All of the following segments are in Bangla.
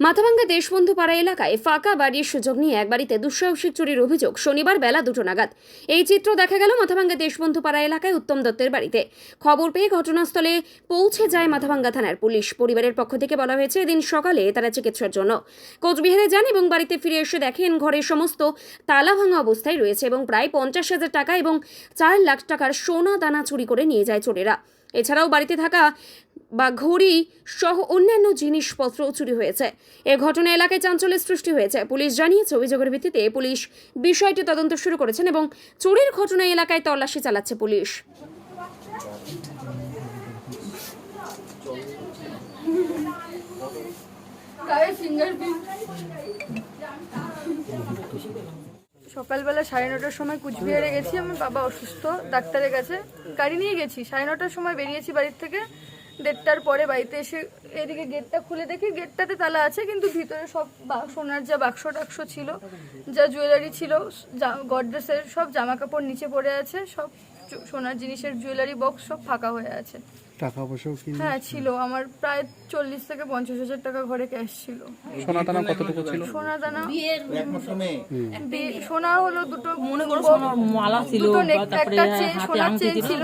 মাথাভাঙ্গা দেশবন্ধু পাড়া এলাকায় ফাঁকা বাড়ির সুযোগ নিয়ে এক বাড়িতে দুঃসাহসিক চুরির অভিযোগ শনিবার বেলা দুটো নাগাদ। এই চিত্র দেখা গেল মাথাভাঙ্গা দেশবন্ধু পাড়া এলাকায় উত্তম দত্তের বাড়িতে। খবর পেয়ে ঘটনাস্থলে পৌঁছে যায় মাথাভাঙ্গা থানার পুলিশ। পরিবারের পক্ষ থেকে বলা হয়েছে, এদিন সকালে তারা চিকিৎসার জন্য কোচবিহারে যান এবং বাড়িতে ফিরে এসে দেখেন ঘরের সমস্ত তালা ভাঙা অবস্থায় রয়েছে এবং প্রায় পঞ্চাশ হাজার টাকা এবং চার লাখ টাকার সোনা দানা চুরি করে নিয়ে যায় চোরেরা। এছাড়াও বাড়িতে থাকা বা ঘড়ি সহ অন্যান্য জিনিসপত্র চুরি হয়েছে। এ ঘটনা এলাকায় চাঞ্চল্যের সৃষ্টি হয়েছে। পুলিশ জানিয়েছে, অভিযোগের ভিত্তিতে পুলিশ বিষয়টি তদন্ত শুরু করেছেন এবং চুরির ঘটনায় এলাকায় তল্লাশি চালাচ্ছে পুলিশ। সকালবেলা সাড়ে নটার সময় কুচবিহারে গেছি, আমার বাবা অসুস্থ, ডাক্তারের কাছে গাড়ি নিয়ে গেছি। সাড়ে নটার সময় বেরিয়েছি বাড়ির থেকে, দেড়টার পরে বাড়িতে এসে এদিকে গেটটা খুলে দেখি, গেটটাতে তালা আছে, কিন্তু ভিতরে সব সোনার যা বাক্স টাক্স ছিল, যা জুয়েলারি ছিল, যা- সব জামা কাপড় নিচে পড়ে আছে, সব সোনার জিনিসের জুয়েলারি বক্স সব ফাঁকা হয়ে আছে। টাকা পয়সাও কি হ্যাঁ ছিল। আমার প্রায় চল্লিশ থেকে পঞ্চাশ হাজার টাকা ঘরে ক্যাশ ছিল। সোনা দানা কতটুকু ছিল? সোনা দানা সোনা হলো দুটো মনে করো সোনার মালা ছিল দুটো তারপরে একটা চেন, সোনার চেন ছিল।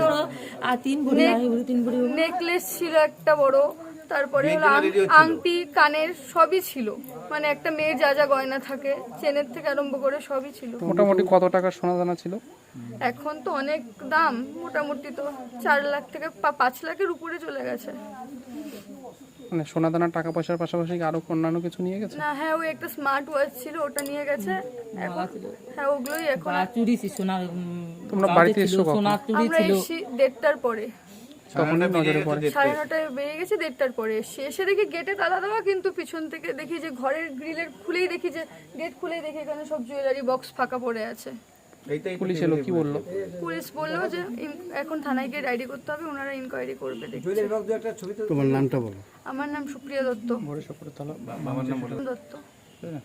আর তিন ভরি তিন ভরি। নেকলেস ছিল একটা বড়। তারপরে আংটি কানের সবই ছিল। মানে একটা মেয়ের যা যা গয়না থাকে চেনের থেকে আরম্ভ করে সবই ছিল। মোটামুটি কত টাকা সোনা দানা ছিল? এখন তো অনেক দাম মোটামুটি তো চার লাখ থেকে পা- পাঁচ লাখের উপরে চলে গেছে। মানে সোনা দানা টাকা পয়সার পাশাপাশি আরও অন্যান্য কিছু নিয়ে গেছে? না হ্যাঁ ওই একটা স্মার্ট ওয়াচ ছিল ওটা নিয়ে গেছে। এখন হ্যাঁ ওগুলোই এখন চুরি ছিল সোনার তোমরা বাড়িতে এসছো কখন? সোনার চুরি ছিল। দেড়টার পরে। তখন নজরে পড়ে। সাড়ে নটায় বেরিয়ে গেছি দেড়টার পরে এসে। দেখি গেটে তালা দেওয়া কিন্তু পিছন থেকে দেখি যে ঘরের গ্রিলের খুলেই দেখি যে গেট খুলেই দেখি এখানে সব জুয়েলারি বক্স ফাঁকা পড়ে আছে। পুলিশ এলো কি বলল? পুলিশ বলল যে এখন থানায় গিয়ে ডায়েরি করতে হবে ওনারা ইনকোয়ারি করবে দেখছি। তোমার নামটা বলো। আমার নাম সুপ্রিয়া দত্ত। দত্ত। হ্যাঁ